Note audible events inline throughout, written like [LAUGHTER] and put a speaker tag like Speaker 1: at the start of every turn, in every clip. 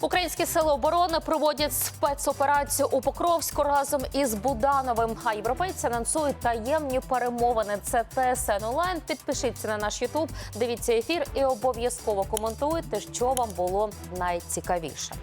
Speaker 1: Українські сили оборони проводять спецоперацію у Покровську разом із Будановим. А європейці анонсують таємні перемовини. Це ТСН онлайн. Підпишіться на наш Ютуб, дивіться ефір і обов'язково коментуйте, що вам було найцікавіше.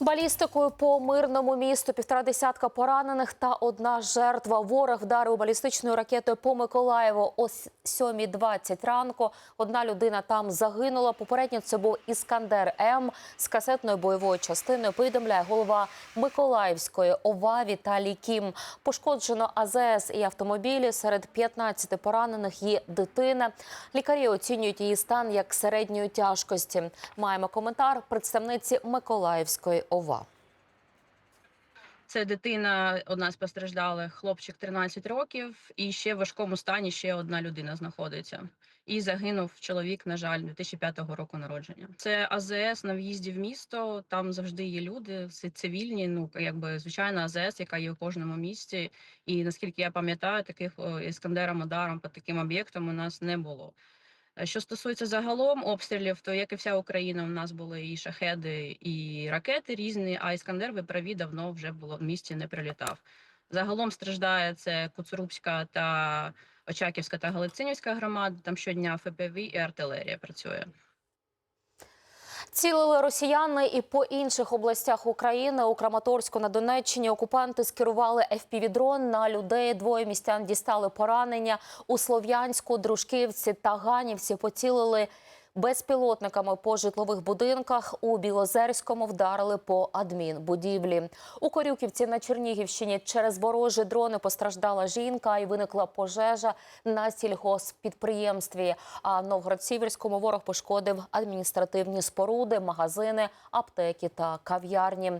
Speaker 1: Балістикою по мирному місту півтора десятка поранених та одна жертва. Ворог вдарив балістичною ракетою по Миколаєву о 7.20 ранку. Одна людина там загинула. Попередньо це був Іскандер М з касетною бойовою частиною. Повідомляє голова Миколаївської ОВА Віталій Кім. Пошкоджено АЗС і автомобілі. Серед 15 поранених є дитина. Лікарі оцінюють її стан як середньої тяжкості. Маємо коментар представниці Миколаївської ОВА.
Speaker 2: Це дитина, одна з постраждалих, хлопчик 13 років, і ще в важкому стані ще одна людина знаходиться. І загинув чоловік, на жаль, 2005 року народження. Це АЗС на в'їзді в місто. Там завжди є люди, цивільні. Ну якби звичайна АЗС, яка є в кожному місті. І наскільки я пам'ятаю, таких іскандером ударом по таким об'єктам у нас не було. Е, Що стосується загалом обстрілів, то як і вся Україна, у нас були і шахеди, і ракети різні. А іскандер ви праві давно вже було в місті не прилітав. Загалом страждає це Куцурубська та Очаківська та Галицинівська громада. Там щодня ФПВ і артилерія працює.
Speaker 1: Цілили росіяни і по інших областях України у Краматорську на Донеччині. Окупанти скерували FPV-дрон на людей. Двоє містян дістали поранення у Слов'янську, Дружківці та Ганівці. Поцілили безпілотниками по житлових будинках. У Білозерському вдарили по адмінбудівлі. У Корюківці на Чернігівщині через ворожі дрони постраждала жінка і виникла пожежа на сільгоспідприємстві. А Новгород-Сіверському ворог пошкодив адміністративні споруди, магазини, аптеки та кав'ярні.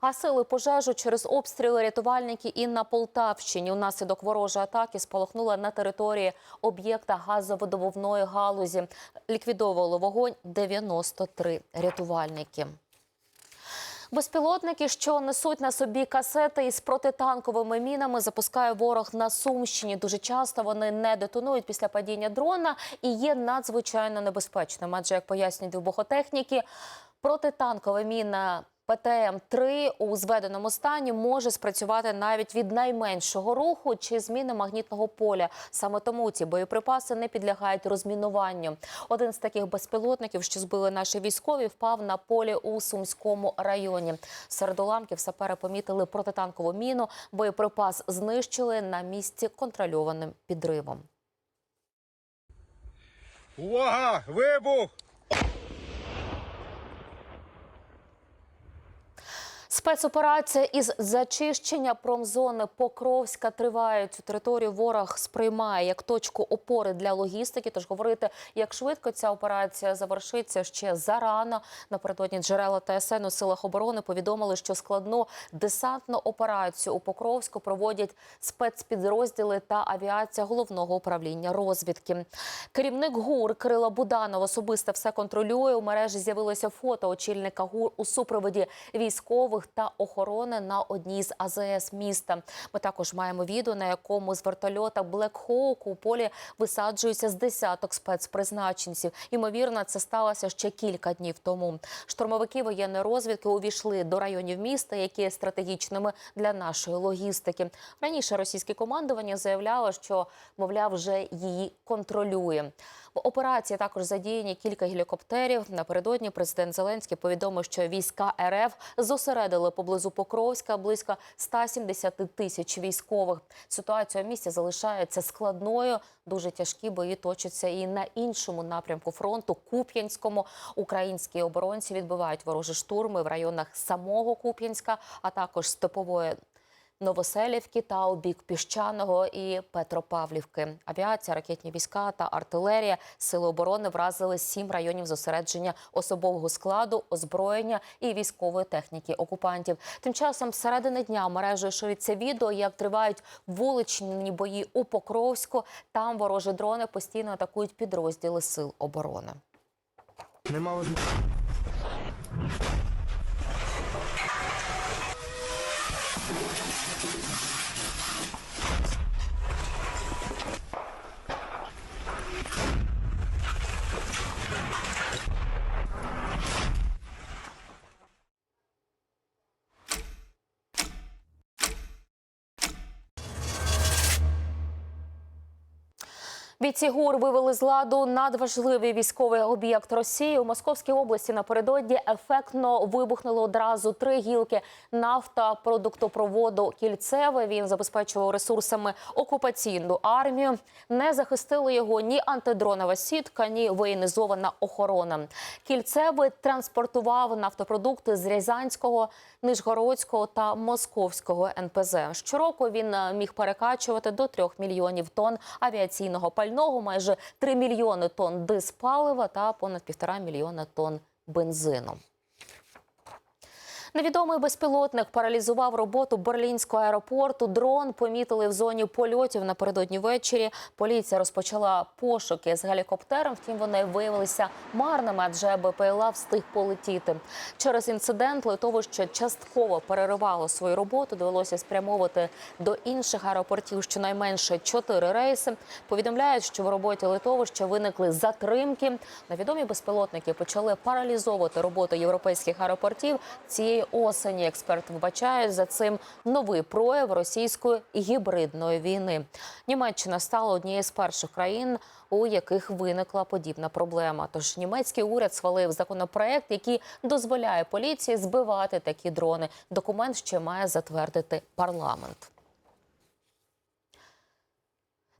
Speaker 1: Гасили пожежу через обстріли рятувальники і на Полтавщині. Унаслідок ворожої атаки спалахнула на території об'єкта газовидобувної галузі. Ліквідовували вогонь 93 рятувальники. Безпілотники, що несуть на собі касети із протитанковими мінами, запускає ворог на Сумщині. Дуже часто вони не детонують після падіння дрона і є надзвичайно небезпечними. Адже як пояснюють вибухотехніки, протитанкова міна. ПТМ-3 у зведеному стані може спрацювати навіть від найменшого руху чи зміни магнітного поля. Саме тому ці боєприпаси не підлягають розмінуванню. Один з таких безпілотників, що збили наші військові, впав на полі у Сумському районі. Серед уламків сапери помітили протитанкову міну. Боєприпас знищили на місці контрольованим підривом.
Speaker 3: Увага! Вибух!
Speaker 1: Спецоперація із зачищення промзони Покровська триває. Цю територію ворог сприймає як точку опори для логістики. Тож говорити, як швидко ця операція завершиться ще зарано. Напередодні джерела ТСН у силах оборони повідомили, що складну десантну операцію у Покровську проводять спецпідрозділи та авіація головного управління розвідки. Керівник ГУР Кирила Буданов особисто все контролює. У мережі з'явилося фото очільника ГУР у супроводі військових та охорони на одній з АЗС міста. Ми також маємо відео, на якому з вертольота Black Hawk у полі висаджується з десяток спецпризначенців. Ймовірно, це сталося ще кілька днів тому. Штурмовики воєнної розвідки увійшли до районів міста, які є стратегічними для нашої логістики. Раніше російське командування заявляло, що мовляв вже її контролює. Операції також задіяні кілька гелікоптерів. Напередодні президент Зеленський повідомив, що війська РФ зосередили поблизу Покровська близько 170 тисяч військових. Ситуація в місті залишається складною. Дуже тяжкі бої точаться і на іншому напрямку фронту Куп'янському. Українські оборонці відбивають ворожі штурми в районах самого Куп'янська, а також степової. Новоселівки та у бік Піщаного і Петропавлівки. Авіація, ракетні війська та артилерія сили оборони вразили сім районів зосередження особового складу, озброєння і військової техніки окупантів. Тим часом, середини дня мережею шириться відео, як тривають вуличні бої у Покровську. Там ворожі дрони постійно атакують підрозділи сил оборони.
Speaker 4: Нема
Speaker 1: Бійці ГУР вивели з ладу надважливий військовий об'єкт Росії у Московській області. Напередодні ефектно вибухнули одразу три гілки нафтопродуктопроводу Кільцеве. Він забезпечував ресурсами окупаційну армію. Не захистили його ні антидронова сітка, ні воєнізована охорона. Кільцеве транспортував нафтопродукти з Рязанського, Нижгородського та Московського НПЗ. Щороку він е, міг перекачувати до 3 мільйонів тонн авіаційного пального, майже 3 мільйони тонн диспалива та понад півтора мільйона тонн бензину. Невідомий безпілотник паралізував роботу берлінського аеропорту. Дрон помітили в зоні польотів напередодні ввечері. Поліція розпочала пошуки з гелікоптером. Втім, вони виявилися марними, адже БПЛА встиг полетіти. Через інцидент литовище частково переривало свою роботу. Довелося спрямовувати до інших аеропортів щонайменше чотири рейси. Повідомляють, що в роботі литовища виникли затримки. Невідомі безпілотники почали паралізовувати роботу європейських аеропортів цієї осені. Експерти вбачають за цим новий прояв російської гібридної війни. Німеччина стала однією з перших країн, у яких виникла подібна проблема. Тож німецький уряд схвалив законопроект, який дозволяє поліції збивати такі дрони. Документ ще має затвердити парламент.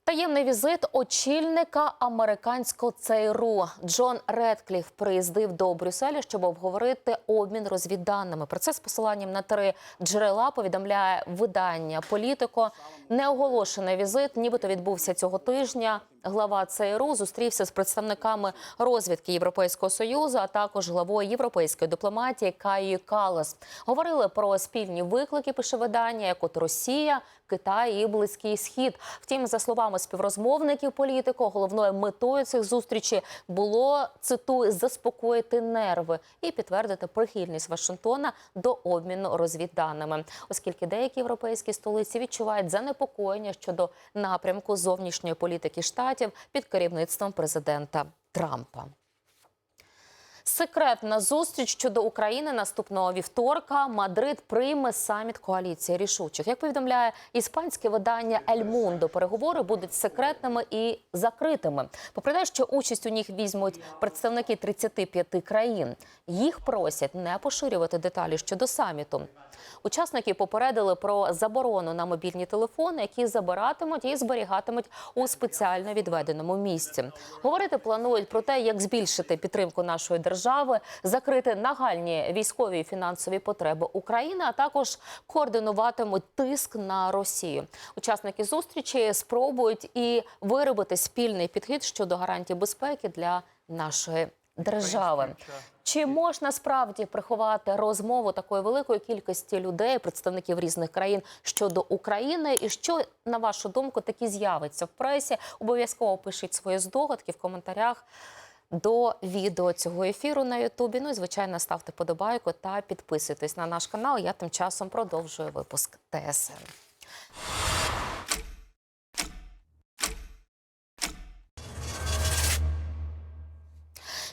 Speaker 1: Таємний візит очільника американського ЦРУ Джон Редкліф приїздив до Брюсселя, щоб обговорити обмін розвідданими. Про це з посиланням на три джерела повідомляє видання Політико. Неоголошений візит, нібито відбувся цього тижня. Глава ЦРУ зустрівся з представниками розвідки Європейського союзу, а також главою європейської дипломатії Каєю Калас. Говорили про спільні виклики. Пише видання, як от Росія, Китай і Близький Схід. Втім, за словами співрозмовників політико, головною метою цих зустрічей було цитую заспокоїти нерви і підтвердити прихильність Вашингтона до обміну розвідданими, оскільки деякі європейські столиці відчувають занепокоєння щодо напрямку зовнішньої політики штатів під керівництвом президента Трампа. Секретна зустріч щодо України наступного вівторка. Мадрид прийме саміт коаліції рішучих. Як повідомляє іспанське видання Ель Мундо, переговори будуть секретними і закритими. Попри те, що участь у них візьмуть представники 35 країн. Їх просять не поширювати деталі щодо саміту. Учасники попередили про заборону на мобільні телефони, які забиратимуть і зберігатимуть у спеціально відведеному місці. Говорити планують про те, як збільшити підтримку нашої держави, закрити нагальні військові і фінансові потреби України, а також координуватимуть тиск на Росію. Учасники зустрічі спробують і виробити спільний підхід щодо гарантій безпеки для нашої держави. Чи можна справді приховати розмову такої великої кількості людей, представників різних країн щодо України? І що на вашу думку такі з'явиться в пресі? Обов'язково пишіть свої здогадки в коментарях до відео цього ефіру на Ютубі. Ну і звичайно, ставте подобайку та підписуйтесь на наш канал. Я тим часом продовжую випуск ТСН.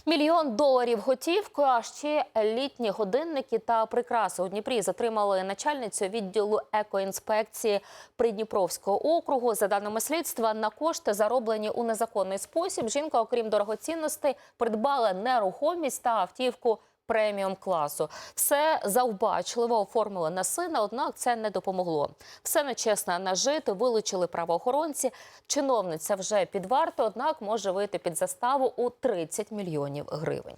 Speaker 1: Мільйон доларів готівкою, а ще літні годинники та прикраси у Дніпрі затримали начальницю відділу екоінспекції Придніпровського округу. За даними слідства, на кошти зароблені у незаконний спосіб. Жінка, окрім дорогоцінностей, придбала нерухомість та автівку. Преміум класу все завбачливо оформили на сина, однак це не допомогло. Все нечесно нажити, вилучили правоохоронці. Чиновниця вже під вартою, однак може вийти під заставу у 30 мільйонів гривень.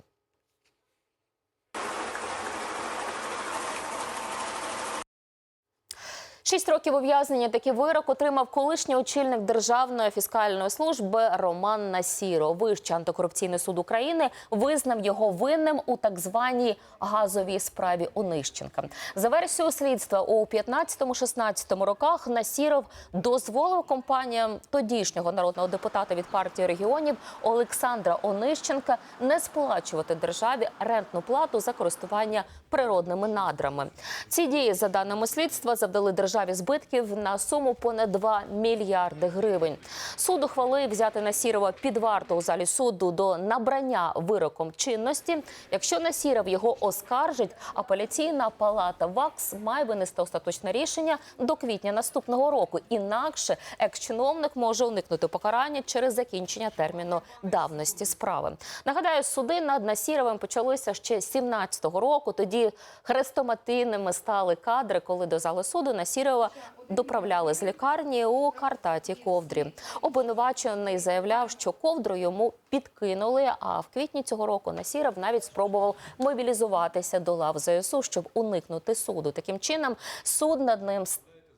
Speaker 1: Шість років ув'язнення такий вирок отримав колишній очільник Державної фіскальної служби Роман Насіро. Вищий антикорупційний суд України визнав його винним у так званій газовій справі Онищенка. За версією слідства у 15-16 роках Насіров дозволив компаніям тодішнього народного депутата від партії регіонів Олександра Онищенка не сплачувати державі рентну плату за користування природними надрами. Ці дії, за даними слідства, завдали державі державі збитків на суму понад 2 мільярди гривень. Суд ухвалив взяти Насірова під варту у залі суду до набрання вироком чинності. Якщо Насіров його оскаржить, апеляційна палата ВАКС має винести остаточне рішення до квітня наступного року. Інакше екс-чиновник може уникнути покарання через закінчення терміну давності справи. Нагадаю, суди над Насіровим почалися ще 17-го року. Тоді хрестоматийними стали кадри, коли до зали суду Насірова доправляли з лікарні у картаті ковдрі. Обвинувачений заявляв, що ковдру йому підкинули. А в квітні цього року Насіров навіть спробував мобілізуватися до лав ЗСУ, щоб уникнути суду. Таким чином, суд над ним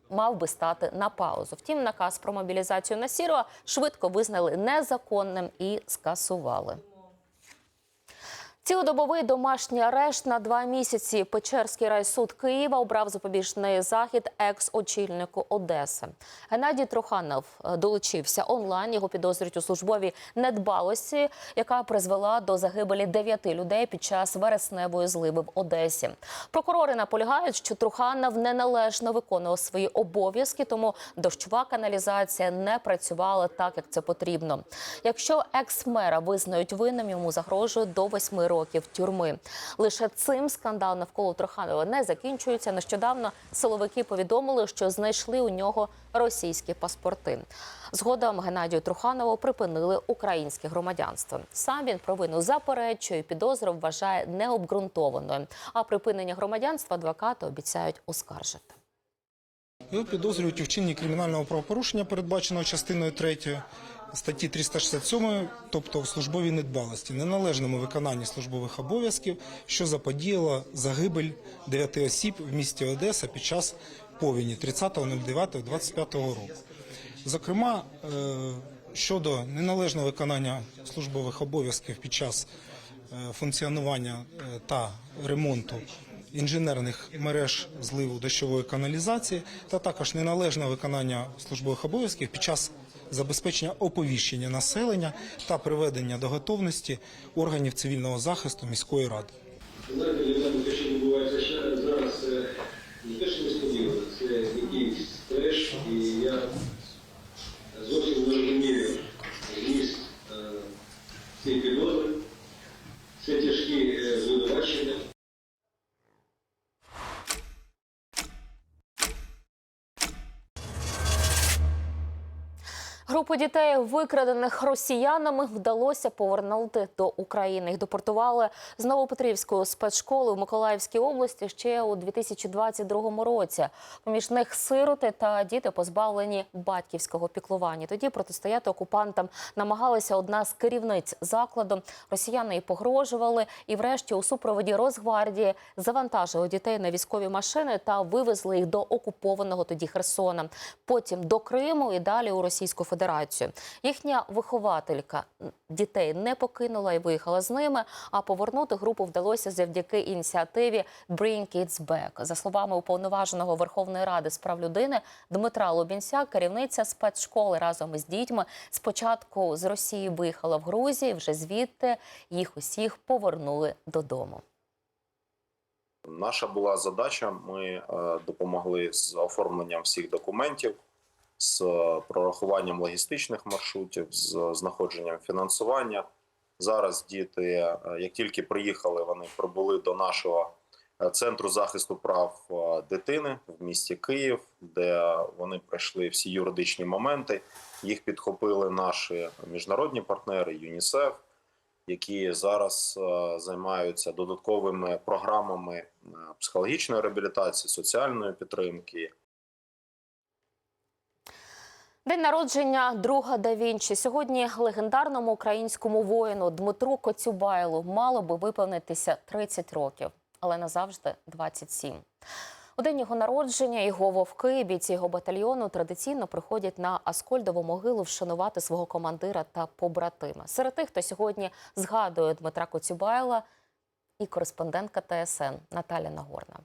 Speaker 1: мав би стати на паузу. Втім, наказ про мобілізацію Насірова швидко визнали незаконним і скасували. Цілодобовий домашній арешт на два місяці. Печерський райсуд Києва обрав запобіжний захід екс-очільнику Одеси. Геннадій Труханов е, долучився онлайн. Його підозрюють у службовій недбалості, яка призвела до загибелі дев'яти людей під час вересневої зливи в Одесі. Прокурори наполягають, що Труханов неналежно виконував свої обов'язки, тому дощова каналізація не працювала так, як це потрібно. Якщо екс-мера визнають винним, йому загрожує до восьми років тюрми. Лише цим скандал навколо Труханова не закінчується. Нещодавно силовики повідомили, що знайшли у нього російські паспорти. Згодом Геннадію Труханову припинили українське громадянство. Сам він провину заперечує, підозру вважає необґрунтованою. А припинення громадянства адвокати обіцяють оскаржити.
Speaker 5: Його підозрюють у вчиненні кримінального правопорушення, передбаченого частиною 3 статті 367, тобто в службовій недбалості, неналежному виконанні службових обов'язків, що заподіяло загибель 9 осіб в місті Одеса під час повені 30.09.25 року. Зокрема, е, щодо неналежного виконання службових обов'язків під час е, функціонування е, та ремонту інженерних мереж зливу дощової каналізації, та також неналежного виконання службових обов'язків під час забезпечення оповіщення населення та приведення до готовності органів цивільного захисту міської ради.
Speaker 6: Знаєте, те, що відбувається зараз, не те, що несподівано, це якийсь треш, і я
Speaker 1: Групу дітей, викрадених росіянами, вдалося повернути до України. Їх депортували з Новопетрівської спецшколи в Миколаївській області ще у 2022 році. Поміж них сироти та діти позбавлені батьківського піклування. Тоді протистояти окупантам намагалася одна з керівниць закладу. Росіяни їй погрожували і, врешті, у супроводі Росгвардії завантажили дітей на військові машини та вивезли їх до окупованого тоді Херсона. Потім до Криму і далі у Російську Федерацію. Їхня вихователька дітей не покинула і виїхала з ними. А повернути групу вдалося завдяки ініціативі Bring Kids Back. За словами уповноваженого Верховної Ради з прав людини Дмитра Лобінця, керівниця спецшколи разом із дітьми спочатку з Росії виїхала в Грузію. Вже звідти їх усіх повернули додому.
Speaker 7: Наша була задача. Ми е, допомогли з оформленням всіх документів, з прорахуванням логістичних маршрутів, з знаходженням фінансування. Зараз діти, е, як тільки приїхали, вони прибули до нашого е, центру захисту прав е, дитини в місті Київ, де вони пройшли всі юридичні моменти. Їх підхопили наші міжнародні партнери ЮНІСЕФ які зараз займаються додатковими програмами психологічної реабілітації, соціальної підтримки.
Speaker 1: День народження друга да Вінчі. Сьогодні легендарному українському воїну Дмитру Коцюбайлу мало би виповнитися 30 років, але назавжди 27. У день його народження його вовки, бійці його батальйону, традиційно приходять на Аскольдову могилу вшанувати свого командира та побратима. Серед тих, хто сьогодні згадує Дмитра Коцюбайла, і кореспондентка ТСН Наталя Нагорна.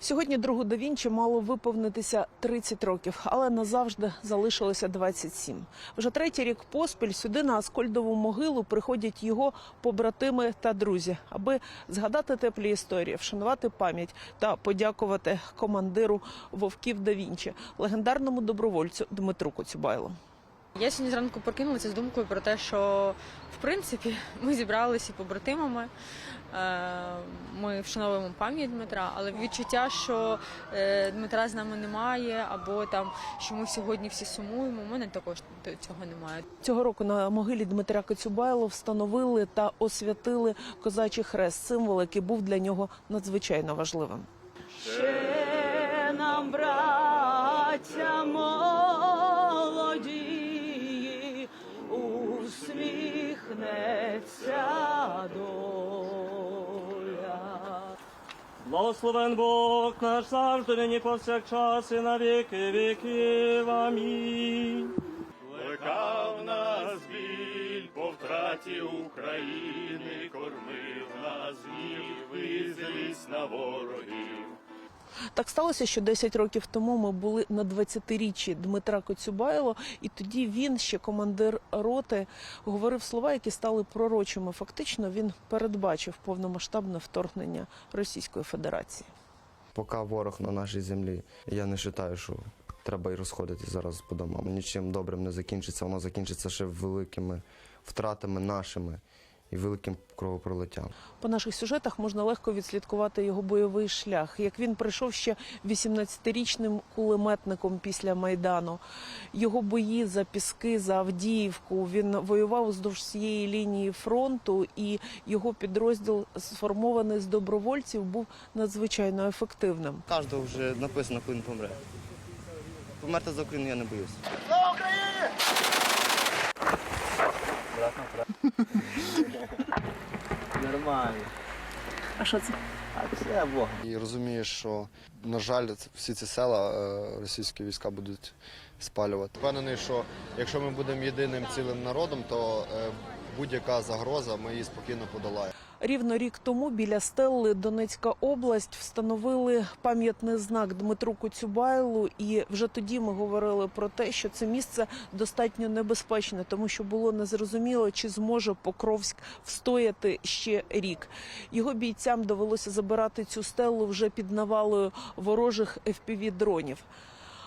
Speaker 8: Сьогодні другу да Вінчі мало виповнитися 30 років, але назавжди залишилося 27. Вже третій рік поспіль сюди на Аскольдову могилу приходять його побратими та друзі, аби згадати теплі історії, вшанувати пам'ять та подякувати командиру вовків да Вінчі, легендарному добровольцю Дмитру Коцюбайлу.
Speaker 9: Я сьогодні зранку прокинулася з думкою про те, що в принципі ми зібралися побратимами. Е, Ми вшановуємо пам'ять Дмитра, але відчуття, що е, Дмитра з нами немає, або там що ми сьогодні всі сумуємо. У мене також цього немає.
Speaker 8: Цього року на могилі Дмитря Коцюбайло встановили та освятили козачий хрест, символ, який був для нього надзвичайно важливим. Ще нам, браття молоді, усміхнеться доля.
Speaker 10: Благословен Бог наш завжди, нині повсякчас і на віки віків. Амінь. Плекав нас біль по втраті України, кормив нас гнів, визвілись на ворогів.
Speaker 8: Так сталося, що 10 років тому ми були на 20-річчі Дмитра Коцюбайло, і тоді він, ще командир роти, говорив слова, які стали пророчими. Фактично він передбачив повномасштабне вторгнення Російської Федерації.
Speaker 4: Поки ворог на нашій землі, я не вважаю, що треба і розходитись зараз по домам. Нічим добрим не закінчиться. Воно закінчиться ще великими втратами нашими і великим кровопролиттям.
Speaker 8: По наших сюжетах можна легко відслідкувати його бойовий шлях. Як він прийшов ще 18-річним кулеметником після майдану. Його бої за піски, за Авдіївку. Він воював уздовж всієї лінії фронту, і його підрозділ, сформований з добровольців, був надзвичайно ефективним.
Speaker 4: Кожного вже написано, коли він помре. Померти за Україну я не боюсь. [LAUGHS]
Speaker 10: Нормально.
Speaker 8: А що це?
Speaker 10: А це Бог.
Speaker 11: І розумієш, що, на жаль, всі ці села е, російські війська будуть спалювати. Впевнений, що якщо ми будемо єдиним цілим народом, то е, будь-яка загроза ми її спокійно подолаємо.
Speaker 8: Рівно рік тому біля Стелли Донецька область встановили пам'ятний знак Дмитру Коцюбайлу. І вже тоді ми говорили про те, що це місце достатньо небезпечне, тому що було незрозуміло, чи зможе Покровськ встояти ще рік. Його бійцям довелося забирати цю стелу вже під навалою ворожих fpv дронів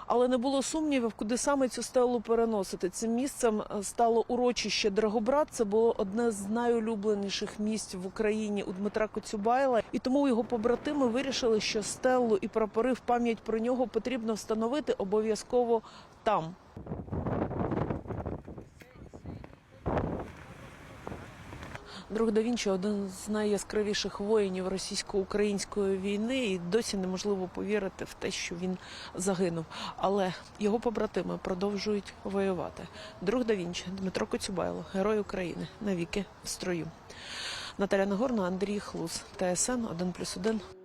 Speaker 8: але не було сумнівів, куди саме цю стелу переносити. Цим місцем е, стало урочище Драгобрат. Це було одне з найулюбленіших місць в Україні у Дмитра Коцюбайла. І тому його побратими вирішили, що стелу і прапори в пам'ять про нього потрібно встановити обов'язково там. Друг да Вінчі один з найяскравіших воїнів російсько-української війни, і досі неможливо повірити в те, що він загинув. Але його побратими продовжують воювати. Друг да Вінчі, Дмитро Коцюбайло, герой України, навіки в строю. Наталя Нагорна, Андрій Хлус, ТСН 1+,1.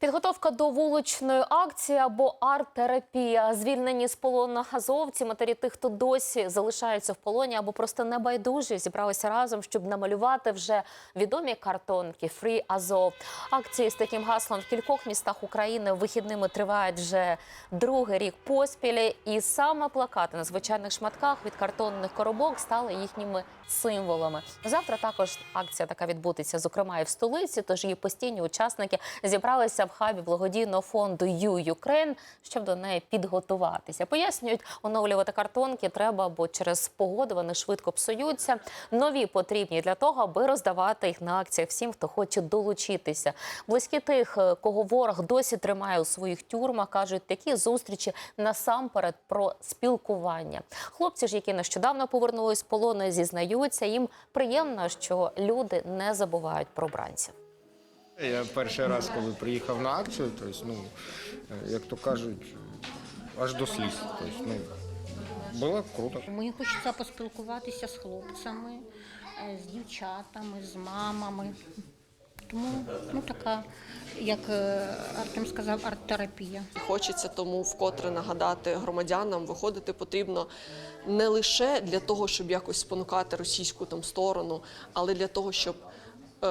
Speaker 1: Підготовка до вуличної акції або арт-терапія. Звільнені з полону азовці, матері тих, хто досі залишаються в полоні або просто небайдужі, зібралися разом, щоб намалювати вже відомі картонки Фрі Азов. Акції з таким гаслом в кількох містах України вихідними тривають вже другий рік поспіль. І саме плакати на звичайних шматках від картонних коробок стали їхніми символами. Завтра також акція така відбудеться, зокрема і в столиці. Тож її постійні учасники зібралися в хабі благодійного фонду «Ю Юкрейн», щоб до неї підготуватися. Пояснюють, оновлювати картонки треба, бо через погоду вони швидко псуються. Нові потрібні для того, аби роздавати їх на акціях всім, хто хоче долучитися. Близькі тих, е, кого ворог досі тримає у своїх тюрмах, кажуть, такі зустрічі насамперед про спілкування. Хлопці ж, які нещодавно повернулись з полону, зізнаються, їм приємно, що люди не забувають про бранців.
Speaker 3: Я перший раз, коли приїхав на акцію, тобто, ну, е, як то кажуть, аж до сліз. Тобто, ну, було круто.
Speaker 12: Мені хочеться поспілкуватися з хлопцями, е, з дівчатами, з мамами. Тому ну така, як е, Артем сказав, арт-терапія.
Speaker 13: Хочеться тому вкотре нагадати громадянам, виходити потрібно не лише для того, щоб якось спонукати російську там сторону, але для того, щоб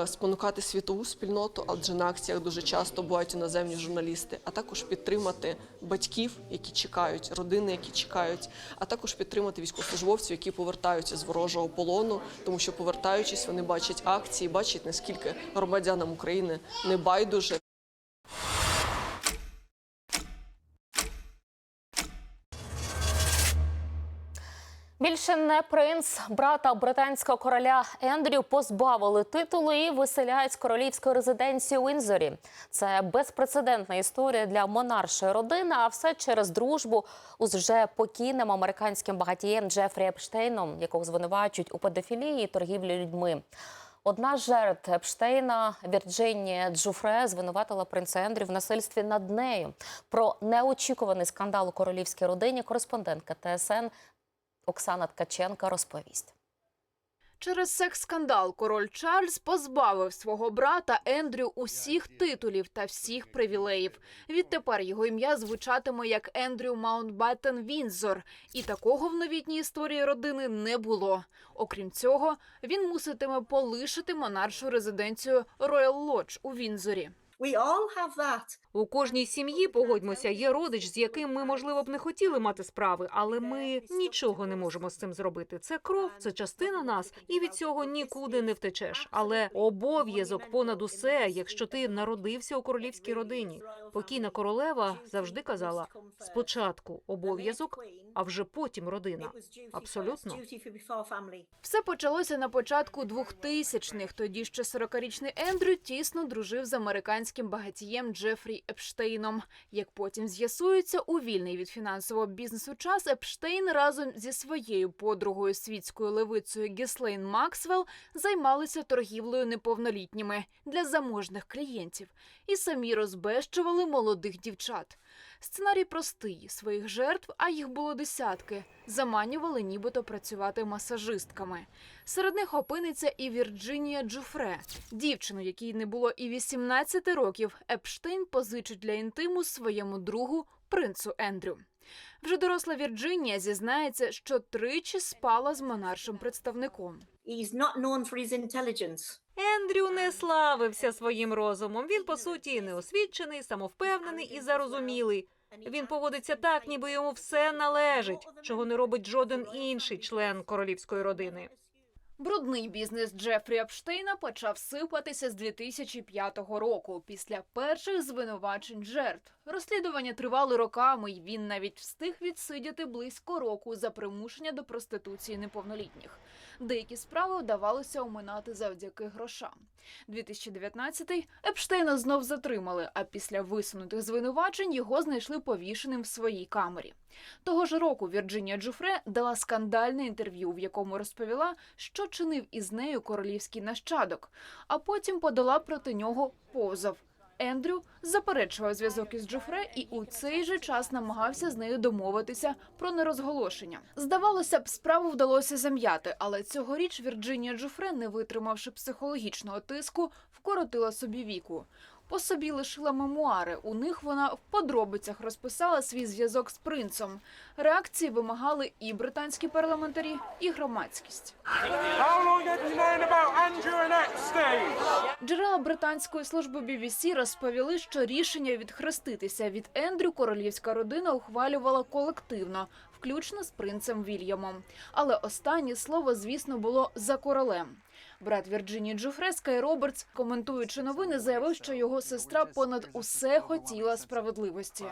Speaker 13: спонукати світову спільноту, адже на акціях дуже часто бувають іноземні журналісти, а також підтримати батьків, які чекають, родини, які чекають, а також підтримати військовослужбовців, які повертаються з ворожого полону, тому що повертаючись, вони бачать акції, бачать наскільки громадянам України не байдуже.
Speaker 1: Більше не принц, брата британського короля Ендрю позбавили титулу і виселяють з королівської резиденції у Вінзорі. Це безпрецедентна історія для монаршої родини, а все через дружбу з вже покійним американським багатієм Джефрі Епштейном, якого звинувачують у педофілії і торгівлі людьми. Одна з жертв Епштейна, Вірджинія Джуфре, звинуватила принца Ендрю в насильстві над нею. Про неочікуваний скандал у королівській родині кореспондентка ТСН Оксана Ткаченка розповість.
Speaker 14: Через секс-скандал король Чарльз позбавив свого брата Ендрю усіх титулів та всіх привілеїв. Відтепер його ім'я звучатиме як Ендрю Маунтбаттен Вінзор, і такого в новітній історії родини не було. Окрім цього, він муситиме полишити монаршу резиденцію Роял Лодж у Вінзорі.
Speaker 15: У кожній сім'ї, погодьмося, є родич, з яким ми, можливо, б не хотіли мати справи, але ми нічого не можемо з цим зробити. Це кров, це частина нас, і від цього нікуди не втечеш. Але обов'язок понад усе, якщо ти народився у королівській родині. Покійна королева завжди казала: спочатку обов'язок, а вже потім родина. Абсолютно.
Speaker 14: Все почалося на початку 2000-х. Тоді ще 40-річний Ендрю тісно дружив з американським багатієм Джефрі Епштейном. Як потім з'ясується, у вільний від фінансового бізнесу час Епштейн разом зі своєю подругою світською левицею Гіслейн Максвелл займалися торгівлею неповнолітніми для заможних клієнтів і самі розбещували молодих дівчат. Сценарій простий своїх жертв, а їх було десятки, заманювали нібито працювати масажистками. Серед них опиниться і Вірджинія Джуфре, дівчину, якій не було і 18 років. Епштейн позичить для інтиму своєму другу принцу Ендрю. Вже доросла Вірджинія зізнається, що тричі спала з монаршим представником.
Speaker 15: Ендрю не славився своїм розумом. Він по суті неосвічений, самовпевнений і зарозумілий. Він поводиться так, ніби йому все належить, чого не робить жоден інший член королівської родини.
Speaker 14: Брудний бізнес Джефрі Епштейна почав сипатися з 2005 року після перших звинувачень жертв. Розслідування тривали роками, і він навіть встиг відсидіти близько року за примушення до проституції неповнолітніх. Деякі справи вдавалося оминати завдяки грошам. 2019-й Епштейна знов затримали, а після висунутих звинувачень його знайшли повішеним в своїй камері. Того ж року Вірджинія Джуфре дала скандальне інтерв'ю, в якому розповіла, що чинив із нею королівський нащадок, а потім подала проти нього позов. Ендрю заперечував зв'язок із Джофре і у цей же час намагався з нею домовитися про нерозголошення. Здавалося б, справу вдалося зам'яти, але цьогоріч Вірджинія Джофре, не витримавши психологічного тиску, вкоротила собі віку. По собі лишила мемуари. У них вона в подробицях розписала свій зв'язок з принцем. Реакції вимагали і британські парламентарі, і громадськість. Джерела британської служби BBC розповіли, що рішення відхреститися від Ендрю королівська родина ухвалювала колективно, включно з принцем Вільямом. Але останнє слово, звісно, було за королем. Брат Вірджинії Джофре Скай Робертс, коментуючи новини, заявив, що його сестра понад усе хотіла справедливості.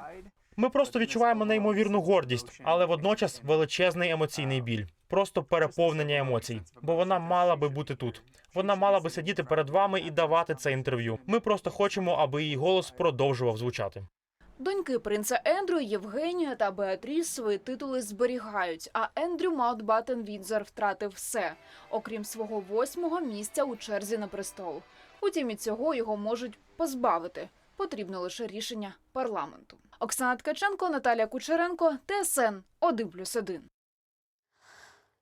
Speaker 16: Ми просто відчуваємо неймовірну гордість, але водночас величезний емоційний біль. Просто переповнення емоцій. Бо вона мала би бути тут. Вона мала би сидіти перед вами і давати це інтерв'ю. Ми просто хочемо, аби її голос продовжував звучати.
Speaker 14: Доньки принца Ендрю, Євгенія та Беатріс свої титули зберігають. А Ендрю Маутбаттен Віндзор втратив все, окрім свого восьмого місця у черзі на престол. Утім, і цього його можуть позбавити. Потрібно лише рішення парламенту. Оксана Ткаченко, Наталія Кучеренко, ТСН 1+,1.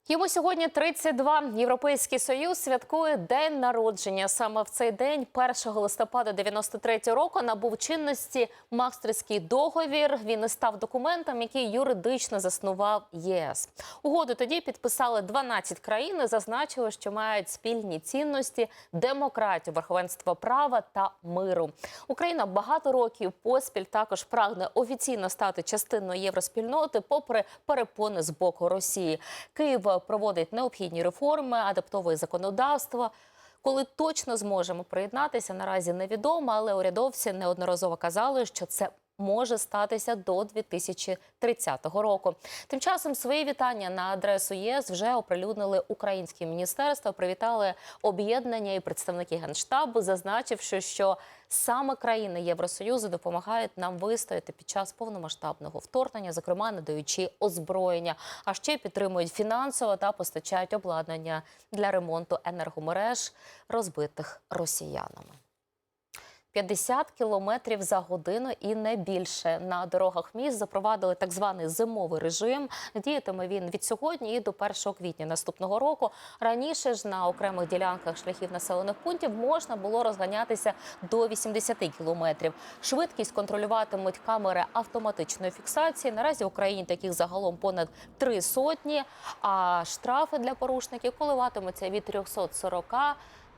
Speaker 1: Йому сьогодні 32. Європейський союз святкує день народження. Саме в цей день, 1 листопада 93 року, набув чинності Мастерський договір. Він і став документом, який юридично заснував ЄС. Угоду тоді підписали 12 країн, і зазначили, що мають спільні цінності, демократію, верховенство права та миру. Україна багато років поспіль також прагне офіційно стати частиною євроспільноти, попри перепони з боку Росії. Київ проводить необхідні реформи, адаптовує законодавство. Коли точно зможемо приєднатися, наразі невідомо, але урядовці неодноразово казали, що це може статися до 2030 року. Тим часом свої вітання на адресу ЄС вже оприлюднили українські міністерства. Привітали об'єднання і представники генштабу, зазначивши, що саме країни Євросоюзу допомагають нам вистояти під час повномасштабного вторгнення, зокрема надаючи озброєння, а ще підтримують фінансово та постачають обладнання для ремонту енергомереж, розбитих росіянами. 50 кілометрів за годину і не більше на дорогах міст запровадили так званий зимовий режим. Діятиме він від сьогодні і до 1 квітня наступного року. Раніше ж на окремих ділянках шляхів населених пунктів можна було розганятися до 80 кілометрів. Швидкість контролюватимуть камери автоматичної фіксації. Наразі в Україні таких загалом понад три сотні. А штрафи для порушників коливатимуться від 340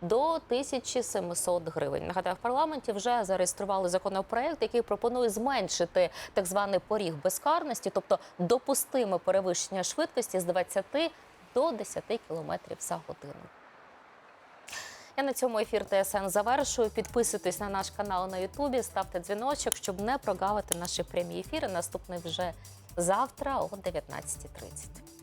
Speaker 1: до 1700 гривень. Нагадаю, в парламенті вже зареєстрували законопроект, який пропонує зменшити так званий поріг безкарності, тобто допустиме перевищення швидкості з 20 до 10 км за годину. Я на цьому ефір ТСН завершую. Підписуйтесь на наш канал на Ютубі, ставте дзвіночок, щоб не прогавити наші прямі ефіри. Наступний вже завтра о 19.30.